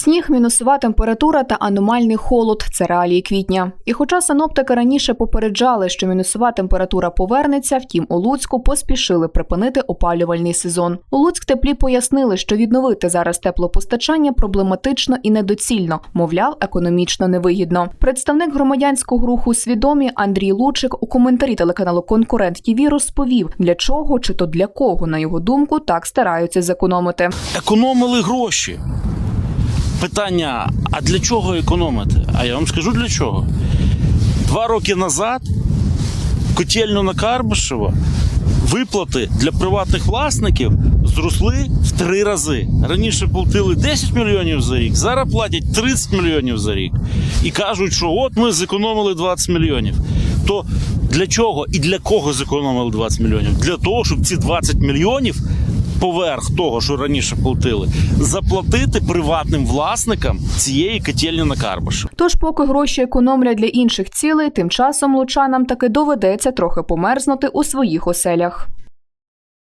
Сніг, мінусова температура та аномальний холод це реалії квітня. І хоча синоптики раніше попереджали, що мінусова температура повернеться, втім у Луцьку поспішили припинити опалювальний сезон. У Луцьк теплі пояснили, що відновити зараз теплопостачання проблематично і недоцільно, мовляв, економічно невигідно. Представник громадянського руху свідомі Андрій Лучик у коментарі телеканалу Конкурент ТІВІ розповів, для чого чи то для кого, на його думку, так стараються зекономити. економили гроші. Питання: а для чого економити? А я вам скажу для чого. Два роки назад котельну на Карбишево виплати для приватних власників зросли в три рази. Раніше платили 10 мільйонів за рік, зараз платять 30 мільйонів за рік. І кажуть, що от ми зекономили 20 мільйонів. То для чого і для кого зекономили 20 мільйонів? Для того, щоб ці 20 мільйонів поверх того, що раніше платили, заплатити приватним власникам цієї котельні на Карбаш. Тож, поки гроші економлять для інших цілей, тим часом лучанам таки доведеться трохи померзнути у своїх оселях.